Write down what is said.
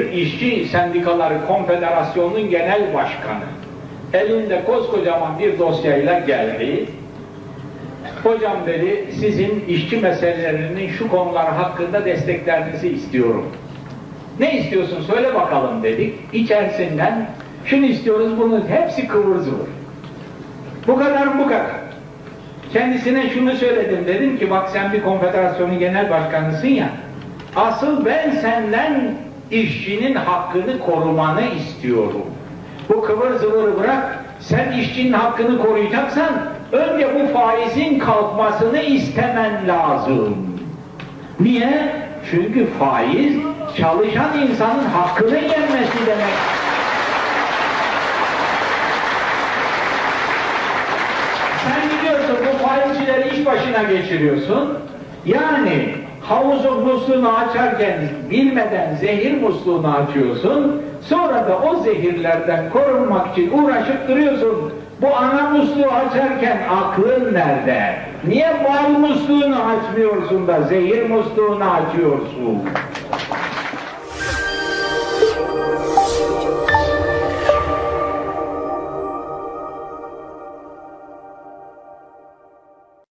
İşçi Sendikaları Konfederasyonu'nun genel başkanı elinde koskocaman bir dosyayla geldi. Hocam dedi sizin işçi meselelerinin şu konular hakkında desteklerinizi istiyorum. Ne istiyorsun söyle bakalım dedik. İçerisinden şunu istiyoruz bunun hepsi kıvır zıvır. Bu kadar bu kadar. Kendisine şunu söyledim dedim ki bak sen bir konfederasyonun genel başkanısın ya asıl ben senden işçinin hakkını korumanı istiyorum. Bu kıvır zıvırı bırak sen işçinin hakkını koruyacaksan önce bu faizin kalkmasını istemen lazım. Niye? Çünkü faiz çalışan insanın hakkını yenmesi demek. Sen gidiyorsun bu faizcileri iş başına geçiriyorsun. Yani havuzun musluğunu açarken bilmeden zehir musluğunu açıyorsun. Sonra da o zehirlerden korunmak için uğraşıp duruyorsun. Bu ana musluğu açarken aklın nerede? Niye bal musluğunu açmıyorsun da zehir musluğunu açıyorsun?